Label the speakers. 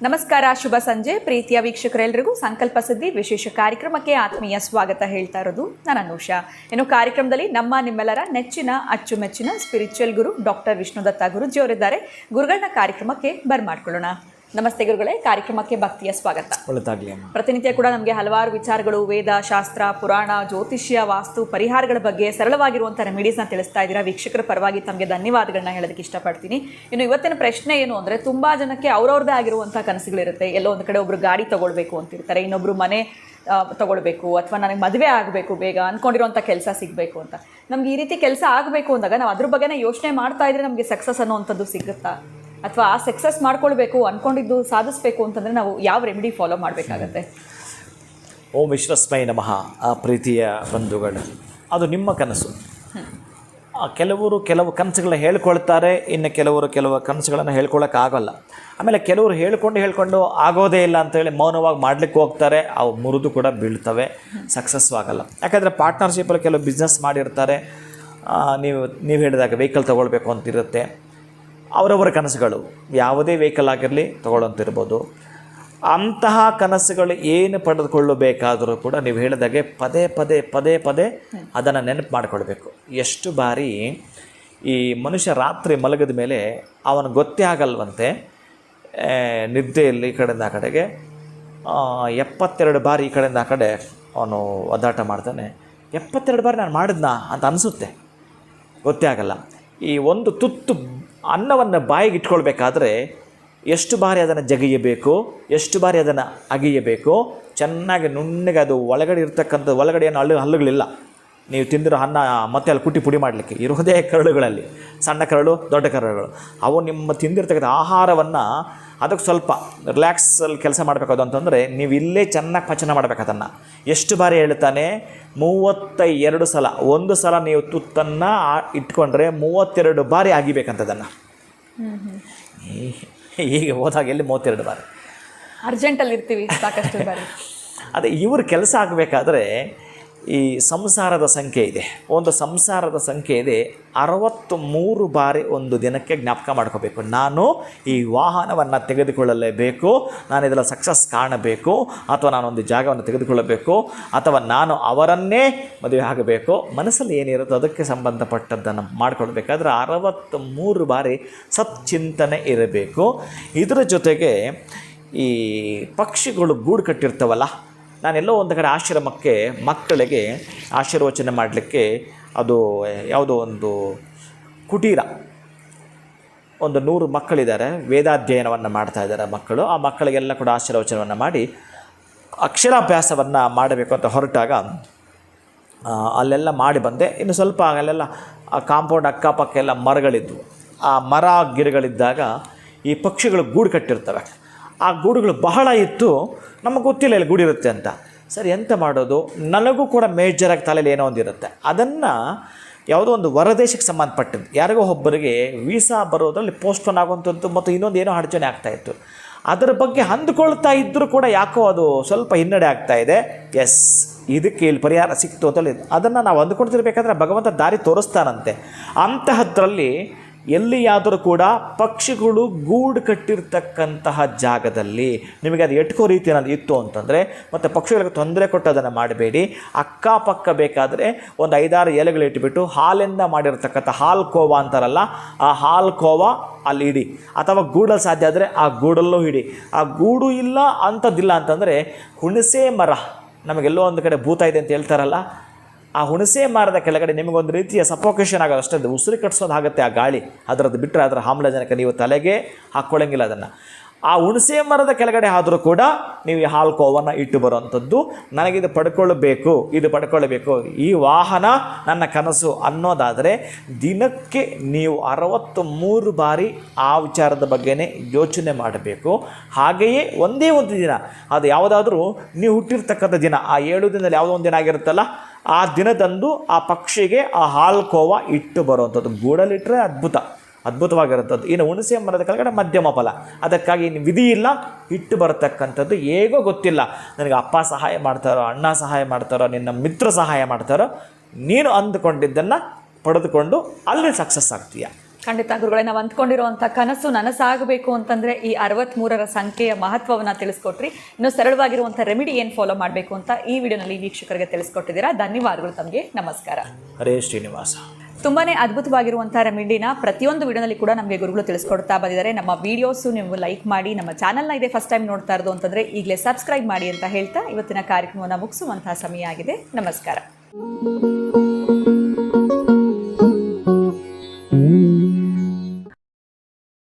Speaker 1: ನಮಸ್ಕಾರ, ಶುಭ ಸಂಜೆ. ಪ್ರೀತಿಯ ವೀಕ್ಷಕರೆಲ್ಲರಿಗೂ ಸಂಕಲ್ಪ ಸುದ್ದಿ, ವಿಶೇಷ ಕಾರ್ಯಕ್ರಮಕ್ಕೆ ಆತ್ಮೀಯ ಸ್ವಾಗತ ಹೇಳ್ತಾ ಇರೋದು ನಾನು ಅನುಷಾ. ಇನ್ನು ಕಾರ್ಯಕ್ರಮದಲ್ಲಿ ನಮ್ಮ ನಿಮ್ಮೆಲ್ಲರ ನೆಚ್ಚಿನ, ಅಚ್ಚುಮೆಚ್ಚಿನ ಸ್ಪಿರಿಚುವಲ್ ಗುರು ಡಾಕ್ಟರ್ ವಿಷ್ಣುದತ್ತ ಗುರುಜಿ ಅವರಿದ್ದಾರೆ ಗುರುಗಳನ್ನ ಕಾರ್ಯಕ್ರಮಕ್ಕೆ ಬರ್ಮಾಡ್ಕೊಳ್ಳೋಣ ನಮಸ್ತೆ ಗುರುಗಳೇ ಕಾರ್ಯಕ್ರಮಕ್ಕೆ ಭಕ್ತಿಯ ಸ್ವಾಗತ.
Speaker 2: ಒಳ್ಳೆದಾಗಲಿ
Speaker 1: ಪ್ರತಿನಿತ್ಯ ಕೂಡ ನಮಗೆ ಹಲವಾರು ವಿಚಾರಗಳು ವೇದ ಶಾಸ್ತ್ರ ಪುರಾಣ ಜ್ಯೋತಿಷ್ಯ ವಾಸ್ತು ಪರಿಹಾರಗಳ ಬಗ್ಗೆ ಸರಳವಾಗಿರುವಂಥ ರೆಮಿಡೀಸ್ನ ತಿಳಿಸ್ತಾ ಇದ್ದೀರಾ. ವೀಕ್ಷಕರ ಪರವಾಗಿ ತಮಗೆ ಧನ್ಯವಾದಗಳನ್ನ ಹೇಳೋದಕ್ಕೆ ಇಷ್ಟಪಡ್ತೀನಿ. ಇನ್ನು ಇವತ್ತಿನ ಪ್ರಶ್ನೆ ಏನು ಅಂದರೆ ತುಂಬ ಜನಕ್ಕೆ ಅವ್ರವ್ರದ್ದೇ ಆಗಿರುವಂಥ ಕನಸುಗಳಿರುತ್ತೆ. ಎಲ್ಲೋ ಒಂದು ಕಡೆ ಒಬ್ರು ಗಾಡಿ ತಗೊಳ್ಬೇಕು ಅಂತಿರ್ತಾರೆ ಇನ್ನೊಬ್ರು ಮನೆ ತಗೊಳ್ಬೇಕು ಅಥವಾ ನನಗೆ ಮದುವೆ ಆಗಬೇಕು ಬೇಗ ಅಂದ್ಕೊಂಡಿರೋಂಥ ಕೆಲಸ ಸಿಗಬೇಕು ಅಂತ. ನಮ್ಗೆ ಈ ರೀತಿ ಕೆಲಸ ಆಗಬೇಕು ಅಂದಾಗ ನಾವು ಅದ್ರ ಬಗ್ಗೆನೇ ಯೋಚನೆ ಮಾಡ್ತಾ ಇದ್ರೆ ನಮಗೆ ಸಕ್ಸಸ್ ಅನ್ನೋವಂಥದ್ದು ಸಿಗುತ್ತಾ? ಅಥವಾ ಆ ಸಕ್ಸಸ್ ಮಾಡ್ಕೊಳ್ಬೇಕು ಅಂದ್ಕೊಂಡಿದ್ದು ಸಾಧಿಸ್ಬೇಕು ಅಂತಂದರೆ ನಾವು ಯಾವ ರೆಮಿಡಿ ಫಾಲೋ ಮಾಡಬೇಕಾಗತ್ತೆ?
Speaker 2: ಓಂ ವಿಶ್ವಸ್ಮೈ ನಮಃ. ಆ ಪ್ರೀತಿಯ ಬಂಧುಗಳು, ಅದು ನಿಮ್ಮ ಕನಸು. ಕೆಲವರು ಕೆಲವು ಕನಸುಗಳನ್ನ ಹೇಳ್ಕೊಳ್ತಾರೆ, ಇನ್ನು ಕೆಲವರು ಕೆಲವು ಕನಸುಗಳನ್ನು ಹೇಳ್ಕೊಳ್ಳೋಕ್ಕಾಗಲ್ಲ ಆಮೇಲೆ ಕೆಲವರು ಹೇಳ್ಕೊಂಡು ಹೇಳ್ಕೊಂಡು ಆಗೋದೇ ಇಲ್ಲ ಅಂತೇಳಿ ಮೌನವಾಗಿ ಮಾಡ್ಲಿಕ್ಕೆ ಹೋಗ್ತಾರೆ ಅವು ಮುರಿದು ಕೂಡ ಬೀಳ್ತವೆ ಸಕ್ಸಸ್ ಆಗಲ್ಲ. ಯಾಕಂದರೆ ಪಾರ್ಟ್ನರ್ಶಿಪ್ಪಲ್ಲಿ ಕೆಲವು ಬಿಸ್ನೆಸ್ ಮಾಡಿರ್ತಾರೆ ನೀವು ನೀವು ಹೇಳಿದಾಗ ವೆಹಿಕಲ್ ತೊಗೊಳ್ಬೇಕು ಅಂತಿರುತ್ತೆ ಅವರವರ ಕನಸುಗಳು. ಯಾವುದೇ ವೆಹಿಕಲ್ ಆಗಿರಲಿ ತೊಗೊಳ್ಳೋಂತಿರ್ಬೋದು ಅಂತಹ ಕನಸುಗಳು ಏನು ಪಡೆದುಕೊಳ್ಳಬೇಕಾದರೂ ಕೂಡ ನೀವು ಹೇಳಿದಾಗೆ ಪದೇ ಪದೇ ಪದೇ ಪದೇ ಅದನ್ನು ನೆನಪು ಮಾಡಿಕೊಳ್ಬೇಕು. ಎಷ್ಟು ಬಾರಿ ಈ ಮನುಷ್ಯ ರಾತ್ರಿ ಮಲಗಿದ ಮೇಲೆ ಅವನು ಗೊತ್ತೇ ಆಗಲ್ವಂತೆ ನಿದ್ದೆಯಲ್ಲಿ ಈ ಕಡೆಯಿಂದ ಆ ಕಡೆಗೆ ಎಪ್ಪತ್ತೆರಡು ಬಾರಿ ಈ ಕಡೆಯಿಂದ ಆ ಕಡೆ ಅವನು ಒದ್ದಾಟ ಮಾಡ್ತಾನೆ. ಎಪ್ಪತ್ತೆರಡು ಬಾರಿ ನಾನು ಮಾಡಿದ್ನಾ ಅಂತ ಅನಿಸುತ್ತೆ. ಗೊತ್ತೇ ಆಗಲ್ಲ. ಈ ಒಂದು ತುತ್ತು ಅನ್ನವನ್ನು ಬಾಯಿಗೆ ಇಟ್ಕೊಳ್ಬೇಕಾದ್ರೆ ಎಷ್ಟು ಬಾರಿ ಅದನ್ನು ಜಗಿಯಬೇಕು, ಎಷ್ಟು ಬಾರಿ ಅದನ್ನು ಅಗಿಯಬೇಕು, ಚೆನ್ನಾಗಿ ನುಣ್ಣಗೆ ಅದು ಒಳಗಡೆ ಇರ್ತಕ್ಕಂಥ ಒಳಗಡೆ ಏನು ಹಳ್ಳು ಹಲ್ಲುಗಳಿಲ್ಲ. ನೀವು ತಿಂದಿರೋ ಅನ್ನ ಮತ್ತೆ ಅಲ್ಲಿ ಕುಟ್ಟಿ ಪುಡಿ ಮಾಡಲಿಕ್ಕೆ. ಇರೋದೇ ಕರಳುಗಳಲ್ಲಿ. ಸಣ್ಣ ಕರಳು, ದೊಡ್ಡ ಕರಳುಗಳು. ಅವು ನಿಮ್ಮ ತಿಂದಿರ್ತಕ್ಕಂಥ ಆಹಾರವನ್ನು ಅದಕ್ಕೆ ಸ್ವಲ್ಪ ರಿಲ್ಯಾಕ್ಸಲ್ಲಿ ಕೆಲಸ ಮಾಡಬೇಕು ಅಂತಂದರೆ ನೀವು ಇಲ್ಲೇ ಚೆನ್ನಾಗಿ ಪಚನ ಮಾಡಬೇಕು ಅದನ್ನು. ಎಷ್ಟು ಬಾರಿ ಹೇಳ್ತಾನೆ ಮೂವತ್ತ ಎರಡು ಸಲ ಒಂದು ಸಲ ನೀವು ತುತ್ತನ್ನು ಇಟ್ಕೊಂಡ್ರೆ ಮೂವತ್ತೆರಡು ಬಾರಿ ಆಗಿಬೇಕಂತದನ್ನು. ಈಗ ಹೋದಾಗ ಎಲ್ಲಿ ಮೂವತ್ತೆರಡು ಬಾರಿ?
Speaker 1: ಅರ್ಜೆಂಟಲ್ಲಿ ಇರ್ತೀವಿ ಸಾಕಷ್ಟು ಬಾರಿ.
Speaker 2: ಅದೇ ಇವ್ರ ಕೆಲಸ ಆಗಬೇಕಾದ್ರೆ ಈ ಸಂಸಾರದ ಸಂಖ್ಯೆ ಇದೆ. ಒಂದು ಸಂಸಾರದ ಸಂಖ್ಯೆ ಇದೆ. ಅರವತ್ತು ಮೂರು ಬಾರಿ ಒಂದು ದಿನಕ್ಕೆ ಜ್ಞಾಪಕ ಮಾಡ್ಕೋಬೇಕು. ನಾನು ಈ ವಾಹನವನ್ನು ತೆಗೆದುಕೊಳ್ಳಲೇಬೇಕು. ನಾನು ಇದರ ಸಕ್ಸಸ್ ಕಾಣಬೇಕು. ಅಥವಾ ನಾನೊಂದು ಜಾಗವನ್ನು ತೆಗೆದುಕೊಳ್ಳಬೇಕು. ಅಥವಾ ನಾನು ಅವರನ್ನೇ ಮದುವೆ ಆಗಬೇಕು. ಮನಸ್ಸಲ್ಲಿ ಏನಿರುತ್ತೋ ಅದಕ್ಕೆ ಸಂಬಂಧಪಟ್ಟದ್ದನ್ನು ಮಾಡ್ಕೊಳ್ಬೇಕಾದ್ರೆ ಅರವತ್ತು ಮೂರು ಬಾರಿ ಸಚ್ಚಿಂತನೆ ಇರಬೇಕು. ಇದರ ಜೊತೆಗೆ ಈ ಪಕ್ಷಿಗಳು ಗೂಡು ಕಟ್ಟಿರ್ತಾವಲ್ಲ ನಾನೆಲ್ಲೋ ಒಂದು ಕಡೆ ಆಶ್ರಮಕ್ಕೆ ಮಕ್ಕಳಿಗೆ ಆಶೀರ್ವಚನೆ ಮಾಡಲಿಕ್ಕೆ ಅದು ಯಾವುದೋ ಒಂದು ಕುಟೀರ, ಒಂದು ನೂರು ಮಕ್ಕಳಿದ್ದಾರೆ, ವೇದಾಧ್ಯಯನವನ್ನು ಮಾಡ್ತಾ ಇದ್ದಾರೆ ಮಕ್ಕಳು. ಆ ಮಕ್ಕಳಿಗೆಲ್ಲ ಕೂಡ ಆಶೀರ್ವಚನವನ್ನು ಮಾಡಿ ಅಕ್ಷರಾಭ್ಯಾಸವನ್ನು ಮಾಡಬೇಕು ಅಂತ ಹೊರಟಾಗ ಅಲ್ಲೆಲ್ಲ ಮಾಡಿ ಬಂದೆ. ಇನ್ನು ಸ್ವಲ್ಪ ಅಲ್ಲೆಲ್ಲ ಆ ಕಾಂಪೌಂಡ್ ಅಕ್ಕಪಕ್ಕ ಎಲ್ಲ ಮರಗಳಿದ್ವು. ಆ ಮರ ಗಿಡಗಳಿದ್ದಾಗ ಈ ಪಕ್ಷಿಗಳು ಗೂಡು ಕಟ್ಟಿರ್ತವೆ. ಆ ಗೂಡುಗಳು ಬಹಳ ಇತ್ತು. ನಮಗೆ ಗೊತ್ತಿಲ್ಲ ಇಲ್ಲಿ ಗೂಡಿರುತ್ತೆ ಅಂತ. ಸರಿ, ಎಂತ ಮಾಡೋದು? ನನಗೂ ಕೂಡ ಮೇಜರಾಗಿ ತಲೆಯಲ್ಲಿ ಏನೋ ಒಂದಿರುತ್ತೆ ಅದನ್ನು ಯಾವುದೋ ಒಂದು ಹೊರದೇಶಕ್ಕೆ ಸಂಬಂಧಪಟ್ಟಿದ್ದು. ಯಾರಿಗೋ ಒಬ್ಬರಿಗೆ ವೀಸಾ ಬರೋದ್ರಲ್ಲಿ ಪೋಸ್ಟ್ಪೋನ್ ಆಗುವಂಥದ್ದು ಮತ್ತು ಇನ್ನೊಂದು ಏನೋ ಅಡಚಣೆ ಆಗ್ತಾಯಿತ್ತು ಅದರ ಬಗ್ಗೆ ಅಂದುಕೊಳ್ತಾ ಇದ್ದರೂ ಕೂಡ ಯಾಕೋ ಅದು ಸ್ವಲ್ಪ ಹಿನ್ನಡೆ ಆಗ್ತಾ ಇದೆ. ಎಸ್ ಇದಕ್ಕೆ ಇಲ್ಲಿ ಪರಿಹಾರ ಸಿಕ್ತು ಅಂತೇಳಿ ಅದನ್ನು ನಾವು ಅಂದುಕೊಳ್ತಿರ್ಬೇಕಾದ್ರೆ ಭಗವಂತ ದಾರಿ ತೋರಿಸ್ತಾನಂತೆ. ಅಂತಹದ್ರಲ್ಲಿ ಎಲ್ಲಿಯಾದರೂ ಕೂಡ ಪಕ್ಷಿಗಳು ಗೂಡು ಕಟ್ಟಿರ್ತಕ್ಕಂತಹ ಜಾಗದಲ್ಲಿ ನಿಮಗೆ ಅದು ಎಟ್ಕೋ ರೀತಿಯಲ್ಲಿ ಇತ್ತು ಅಂತಂದರೆ, ಮತ್ತು ಪಕ್ಷಿಗಳಿಗೆ ತೊಂದರೆ ಕೊಟ್ಟು ಅದನ್ನು ಮಾಡಬೇಡಿ. ಅಕ್ಕಪಕ್ಕ ಬೇಕಾದರೆ ಒಂದು ಐದಾರು ಎಲೆಗಳು ಇಟ್ಬಿಟ್ಟು ಹಾಲಿಂದ ಮಾಡಿರ್ತಕ್ಕಂಥ ಹಾಲು ಕೋವಾ ಅಂತಾರಲ್ಲ, ಆ ಹಾಲು ಕೋವಾ ಅಲ್ಲಿ ಇಡಿ. ಅಥವಾ ಗೂಡಲ್ಲಿ ಸಾಧ್ಯ ಆದರೆ ಆ ಗೂಡಲ್ಲೂ ಇಡಿ. ಆ ಗೂಡು ಇಲ್ಲ ಅಂಥದ್ದಿಲ್ಲ ಅಂತಂದರೆ ಹುಣಸೆ ಮರ, ನಮಗೆಲ್ಲೋ ಒಂದು ಕಡೆ ಭೂತ ಇದೆ ಅಂತ ಹೇಳ್ತಾರಲ್ಲ ಆ ಹುಣಸೆ ಮರದ ಕೆಳಗಡೆ ನಿಮಗೊಂದು ರೀತಿಯ ಸಫೋಕೇಶನ್ ಆಗೋದು ಅಷ್ಟೇ ಅದು ಉಸಿರು ಕಟ್ಸೋದು ಆಗುತ್ತೆ ಆ ಗಾಳಿ. ಅದರದ್ದು ಬಿಟ್ಟರೆ ಅದರ ಆಮ್ಲಜನಕ ನೀವು ತಲೆಗೆ ಹಾಕ್ಕೊಳ್ಳಂಗಿಲ್ಲ ಅದನ್ನು. ಆ ಹುಣಸೆ ಮರದ ಕೆಳಗಡೆ ಆದರೂ ಕೂಡ ನೀವು ಈ ಹಾಲು ಕೋವನ್ನು ಇಟ್ಟು ಬರುವಂಥದ್ದು ನನಗಿದು ಪಡ್ಕೊಳ್ಳಬೇಕು ಇದು ಪಡ್ಕೊಳ್ಳಬೇಕು ಈ ವಾಹನ ನನ್ನ ಕನಸು ಅನ್ನೋದಾದರೆ ದಿನಕ್ಕೆ ನೀವು ಅರವತ್ತು ಮೂರು ಬಾರಿ ಆ ವಿಚಾರದ ಬಗ್ಗೆನೇ ಯೋಚನೆ ಮಾಡಬೇಕು. ಹಾಗೆಯೇ ಒಂದೇ ಒಂದು ದಿನ. ಅದು ಯಾವುದಾದ್ರೂ ನೀವು ಹುಟ್ಟಿರ್ತಕ್ಕಂಥ ದಿನ. ಆ ಏಳು ದಿನದಲ್ಲಿ ಯಾವುದೋ ಒಂದು ದಿನ ಆಗಿರುತ್ತಲ್ಲ ಆ ದಿನದಂದು ಆ ಪಕ್ಷಿಗೆ ಆ ಹಾಲ್ಕೋವ ಇಟ್ಟು ಬರುವಂಥದ್ದು. ಗೂಡಲಿಟ್ಟರೆ ಅದ್ಭುತ. ಅದ್ಭುತವಾಗಿರುತ್ತದ್ದು ಇನ್ನು ಹುಣಸೆ ಮರದ ಕೆಳಗಡೆ ಮಧ್ಯಮ ಫಲ. ಅದಕ್ಕಾಗಿ ಇನ್ನು ವಿಧಿ ಇಲ್ಲ. ಇಟ್ಟು ಬರತಕ್ಕಂಥದ್ದು ಹೇಗೋ ಗೊತ್ತಿಲ್ಲ. ನನಗೆ ಅಪ್ಪ ಸಹಾಯ ಮಾಡ್ತಾರೋ, ಅಣ್ಣ ಸಹಾಯ ಮಾಡ್ತಾರೋ, ನಿನ್ನ ಮಿತ್ರ ಸಹಾಯ ಮಾಡ್ತಾರೋ, ನೀನು ಅಂದುಕೊಂಡಿದ್ದನ್ನು ಪಡೆದುಕೊಂಡು ಅಲ್ಲಿ ಸಕ್ಸಸ್ ಆಗ್ತೀಯ.
Speaker 1: ಖಂಡಿತ ಗುರುಗಳೇ ನಾವು ಅಂದ್ಕೊಂಡಿರುವಂಥ ಕನಸು ನನಸಾಗಬೇಕು ಅಂತಂದ್ರೆ ಈ ಅರವತ್ತ್ಮೂರರ ಸಂಖ್ಯೆಯ ಮಹತ್ವವನ್ನು ತಿಳಿಸ್ಕೊಟ್ರಿ. ಇನ್ನು ಸರಳವಾಗಿರುವಂಥ ರೆಮಿಡಿ ಏನು ಫಾಲೋ ಮಾಡಬೇಕು ಅಂತ ಈ ವಿಡಿಯೋನಲ್ಲಿ ವೀಕ್ಷಕರಿಗೆ ತಿಳಿಸ್ಕೊಟ್ಟಿದ್ದೀರಾ. ಧನ್ಯವಾದಗಳು ತಮಗೆ. ನಮಸ್ಕಾರ.
Speaker 2: ಹರೇ ಶ್ರೀನಿವಾಸ.
Speaker 1: ತುಂಬಾನೇ ಅದ್ಭುತವಾಗಿರುವಂಥ ರೆಮಿಡಿನ ಪ್ರತಿಯೊಂದು ವಿಡಿಯೋನಲ್ಲಿ ಕೂಡ ನಮಗೆ ಗುರುಗಳು ತಿಳಿಸ್ಕೊಡ್ತಾ ಬಂದಿದ್ದಾರೆ. ನಮ್ಮ ವಿಡಿಯೋಸ್ ನೀವು ಲೈಕ್ ಮಾಡಿ ನಮ್ಮ ಚಾನಲ್ನ ಇದೆ ಫಸ್ಟ್ ಟೈಮ್ ನೋಡ್ತಾ ಇರೋದು ಅಂತಂದ್ರೆ ಈಗಲೇ ಸಬ್ಸ್ಕ್ರೈಬ್ ಮಾಡಿ ಅಂತ ಹೇಳ್ತಾ ಇವತ್ತಿನ ಕಾರ್ಯಕ್ರಮವನ್ನು ಮುಗಿಸುವಂತಹ ಸಮಯ ಆಗಿದೆ. ನಮಸ್ಕಾರ.